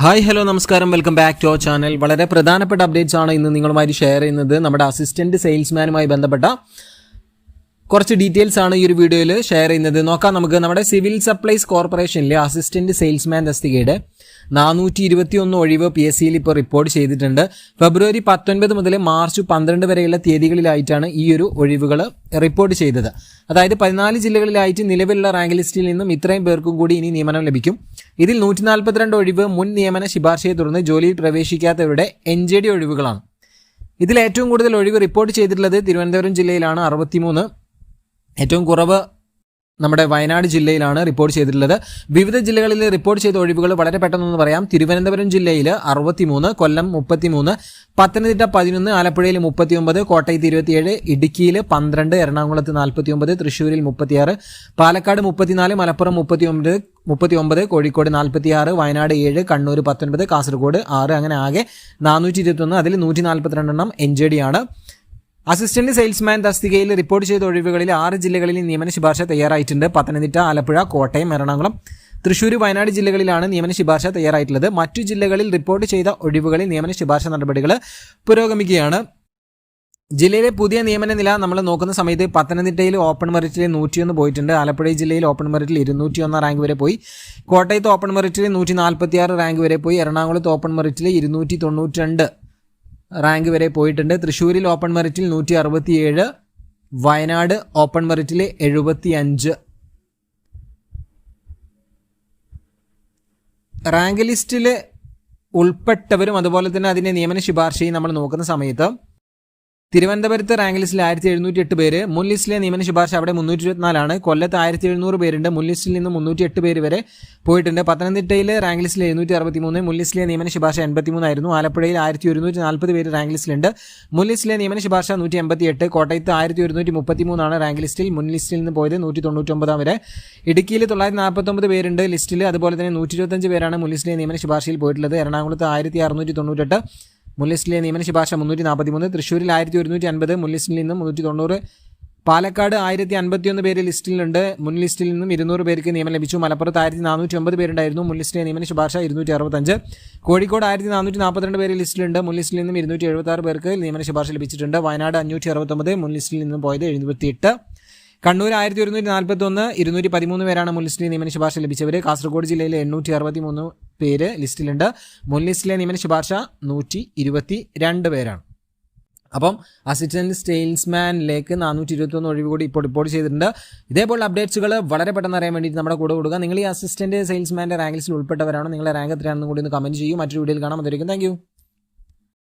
Hi hello നമസ്കാരം. Welcome back to our channel. വളരെ പ്രധാനപ്പെട്ട അപ്ഡേറ്റ്സ് ആണ് ഇന്ന് നിങ്ങളുമായി ഷെയർ ചെയ്യുന്നത്. നമ്മുടെ അസിസ്റ്റന്റ് സെയിൽസ്മാനുമായി ബന്ധപ്പെട്ട കുറച്ച് ഡീറ്റെയിൽസ് ആണ് ഈ ഒരു വീഡിയോയിൽ ഷെയർ ചെയ്യുന്നത്. നോക്കാം നമുക്ക്. നമ്മുടെ സിവിൽ സപ്ലൈസ് കോർപ്പറേഷനിലെ അസിസ്റ്റന്റ് സെയിൽസ്മാൻ തസ്തികയുടെ നാനൂറ്റി ഇരുപത്തി ഒന്ന് ഒഴിവ് പി എസ് സിയിൽ ഇപ്പോൾ റിപ്പോർട്ട് ചെയ്തിട്ടുണ്ട്. ഫെബ്രുവരി പത്തൊൻപത് മുതൽ മാർച്ച് പന്ത്രണ്ട് വരെയുള്ള തീയതികളിലായിട്ടാണ് ഈ ഒരു ഒഴിവുകൾ റിപ്പോർട്ട് ചെയ്തത്. അതായത് പതിനാല് ജില്ലകളിലായിട്ട് നിലവിലുള്ള റാങ്ക് ലിസ്റ്റിൽ നിന്നും ഇത്രയും പേർക്കും കൂടി ഇനി നിയമനം ലഭിക്കും. ഇതിൽ നൂറ്റി നാൽപ്പത്തിരണ്ട് ഒഴിവ് മുൻ നിയമന ശുപാർശയെ തുടർന്ന് ജോലിയിൽ പ്രവേശിക്കാത്തവരുടെ എൻ ജെ ഡി ഒഴിവുകളാണ്. ഇതിൽ ഏറ്റവും കൂടുതൽ ഒഴിവ് റിപ്പോർട്ട് ചെയ്തിട്ടുള്ളത് തിരുവനന്തപുരം ജില്ലയിലാണ് അറുപത്തിമൂന്ന്. ഏറ്റവും കുറവ് നമ്മുടെ വയനാട് ജില്ലയിലാണ് റിപ്പോർട്ട് ചെയ്തിട്ടുള്ളത്. വിവിധ ജില്ലകളിൽ റിപ്പോർട്ട് ചെയ്ത ഒഴിവുകൾ വളരെ പെട്ടെന്നൊന്ന് പറയാം. തിരുവനന്തപുരം ജില്ലയിൽ അറുപത്തിമൂന്ന് കൊല്ലം മുപ്പത്തിമൂന്ന് പത്തനംതിട്ട പതിനൊന്ന് ആലപ്പുഴയിൽ മുപ്പത്തിയൊമ്പത് കോട്ടയത്ത് ഇരുപത്തിയേഴ് ഇടുക്കിയിൽ പന്ത്രണ്ട് എറണാകുളത്ത് നാൽപ്പത്തിയൊമ്പത് തൃശ്ശൂരിൽ മുപ്പത്തിയാറ് പാലക്കാട് മുപ്പത്തിനാല് മലപ്പുറം മുപ്പത്തിയൊമ്പത് മുപ്പത്തിയൊമ്പത് കോഴിക്കോട് നാൽപ്പത്തി ആറ് വയനാട് ഏഴ് കണ്ണൂർ പത്തൊൻപത് കാസർഗോഡ് ആറ് അങ്ങനെ ആകെ നാനൂറ്റി ഇരുപത്തൊന്ന് അതിൽ നൂറ്റി നാൽപ്പത്തിരണ്ടെണ്ണം എൻ ജെ ഡി ആണ്. അസിസ്റ്റന്റ് സെയിൽസ്മാൻ തസ്തികയിൽ റിപ്പോർട്ട് ചെയ്ത ഒഴിവുകളിൽ ആറ് ജില്ലകളിൽ നിയമന ശുപാർശ തയ്യാറായിട്ടുണ്ട്. പത്തനംതിട്ട ആലപ്പുഴ കോട്ടയം എറണാകുളം. തൃശൂർ വയനാട് ജില്ലകളിലാണ് നിയമന ശുപാർശ തയ്യാറായിട്ടുള്ളത്. മറ്റു ജില്ലകളിൽ റിപ്പോർട്ട് ചെയ്ത ഒഴിവുകളിൽ നിയമന ശുപാർശ നടപടികൾ പുരോഗമിക്കുകയാണ്. ജില്ലയിലെ പുതിയ നിയമന നില നമ്മൾ നോക്കുന്ന സമയത്ത് പത്തനംതിട്ടയിൽ ഓപ്പൺ മെറിറ്റിൽ നൂറ്റിയൊന്ന് പോയിട്ടുണ്ട്. ആലപ്പുഴ ജില്ലയിൽ ഓപ്പൺ മെറിറ്റിൽ ഇരുന്നൂറ്റി ഒന്നാം റാങ്ക് വരെ പോയി. കോട്ടയത്ത് ഓപ്പൺ മെറിറ്റിൽ നൂറ്റി നാൽപ്പത്തിയാറ് റാങ്ക് വരെ പോയി. എറണാകുളത്ത് ഓപ്പൺ മെറിറ്റിൽ ഇരുന്നൂറ്റി തൊണ്ണൂറ്റി രണ്ട് റാങ്ക് വരെ പോയിട്ടുണ്ട്. തൃശ്ശൂരിൽ ഓപ്പൺ മെറിറ്റിൽ നൂറ്റി അറുപത്തിയേഴ് വയനാട് ഓപ്പൺ മെറിറ്റിൽ എഴുപത്തി അഞ്ച് റാങ്ക് ലിസ്റ്റിൽ ഉൾപ്പെട്ടവരും അതുപോലെ തന്നെ അതിന്റെ നിയമന ശുപാർശയും നമ്മൾ നോക്കുന്ന സമയത്ത് തിരുവനന്തപുരത്ത് റാങ്ക് ലിസ്റ്റിൽ ആയിരത്തി എഴുന്നൂറ്റി എട്ട് പേര്. മുൻ ലിസ്റ്റിലെ നിയമന ശുപാർശ അവിടെ മുന്നൂറ്റി ഇരുപത്തിനാലാണ് കൊല്ലത്ത് ആയിരത്തി എഴുന്നൂറ് പേരുണ്ട്. മുൻ ലിസ്റ്റിൽ നിന്ന് മുന്നൂറ്റി എട്ട് പേര് വരെ പോയിട്ടുണ്ട്. പത്തനംതിട്ടയിൽ റാങ്ക് ലിസ്റ്റിൽ എഴുന്നൂറ്റി അറുപത്തി മൂന്ന് മുൻ ലിസ്റ്റിലെ നിയമന ശുപാർശ എൺപത്തി മൂന്നായിരുന്നു ആലപ്പുഴയിൽ ആയിരത്തി ഒരുന്നൂറ്റി നാൽപ്പത് പേര് റാങ്ക് ലിസ്റ്റിലുണ്ട്. മുൻ ലിസ്റ്റിലെ നിയമന ശുപാർശ നൂറ്റി എൺപത്തി എട്ട് കോട്ടയത്ത് ആയിരത്തി ഒരുന്നൂറ്റി മുപ്പത്തി മൂന്നാണ് റാങ്ക് ലിസ്റ്റിൽ. മുൻ ലിസ്റ്റിൽ നിന്ന് പോയത് നൂറ്റി തൊണ്ണൂറ്റൊമ്പതാം വരെ. ഇടുക്കിയിൽ തൊള്ളായിരത്തി നാൽപ്പത്തൊമ്പത് പേരുണ്ട്. ലിസ്റ്റിൽ അതുപോലെ തന്നെ നൂറ്റി ഇരുപത്തഞ്ച് പേരാണ് മുൻ ലിസ്റ്റിലെ നിയമന ശുപാർശയിൽ പോയിട്ടുള്ളത്. എറണാകുളത്ത് ആയിരത്തി അറുന്നൂറ്റി തൊണ്ണൂറ്റെട്ട് മുൻ ലിസ്റ്റിലെ നിയമന ശുപാർശ മുന്നൂറ്റി നാൽപ്പത്തി മൂന്ന് തൃശ്ശൂരിൽ ആയിരത്തി ഒരുന്നൂറ്റി അൻപത് മുൻ ലിസ്റ്റിൽ നിന്നും മുന്നൂറ്റി തൊണ്ണൂറ് പാലക്കാട് ആയിരത്തി അൻപത്തിയൊന്ന് പേര് ലിസ്റ്റിലുണ്ട്. മുൻ ലിസ്റ്റിൽ നിന്നും ഇരുന്നൂറ് പേർക്ക് നിയമം ലഭിച്ചു. മലപ്പുറത്ത് ആയിരത്തി നാനൂറ്റി ഒമ്പത് പേരുണ്ടായിരുന്നു. മുൻ ലിസ്റ്റിലെ നിയമന ശുപാർശ ഇരുന്നൂറ്റി അറുപത്തഞ്ച് കോഴിക്കോട് ആയിരത്തി നാനൂറ്റി നാൽപ്പത്തിരണ്ട് പേര് ലിസ്റ്റിലുണ്ട്. മുൻ ലിസ്റ്റിൽ നിന്നും ഇരുന്നൂറ്റി എഴുപത്തി ആറ് പേർക്ക് നിയമന ശുപാർശ ലഭിച്ചിട്ടുണ്ട്. വയനാട് അഞ്ഞൂറ്റി അറുപത്തൊമ്പത് മുൻ ലിസ്റ്റിൽ നിന്നും പോയത് എഴുപത്തിയെട്ട് കണ്ണൂർ ആയിരത്തി ഒരുന്നൂറ്റി നാൽപ്പത്തി ഒന്ന് ഇരുന്നൂറ്റി പതിമൂന്ന് പേരാണ് മുൻ ലിസ്റ്റിൽ നിയമന ശുപാർശ ലഭിച്ചവർ കാസർഗോഡ് ജില്ലയിലെ എണ്ണൂറ്റി അറുപത്തി മൂന്ന് പേര് ലിസ്റ്റിലുണ്ട്. മുൻ ലിസ്റ്റിലെ നിയമന ശുപാർശ നൂറ്റി ഇരുപത്തി രണ്ട് പേരാണ്. അപ്പം അസിസ്റ്റന്റ് സെയിൽസ്മാനിലേക്ക് നാനൂറ്റി ഇരുപത്തൊന്ന് ഒഴിവ് കൂടി ഇപ്പോൾ റിപ്പോർട്ട് ചെയ്തിട്ടുണ്ട്. ഇതേപോലെ അപ്ഡേറ്റ്സുകൾ വളരെ പെട്ടെന്ന് അറിയാൻ വേണ്ടിയിട്ട് നമ്മുടെ കൂടെ കൊടുക്കുക നിങ്ങൾ ഈ അസിസ്റ്റന്റ് സെയിൽസ്മാന്റെ റാങ്ക് ഉൾപ്പെട്ടവരാണോ. നിങ്ങളുടെ റാങ്ക് എത്രയാണെന്ന് കൂടി ഒന്ന് കമന്റ് ചെയ്യും. മറ്റൊരു വീഡിയോയിൽ കാണാം. അതായിരിക്കും താങ്ക്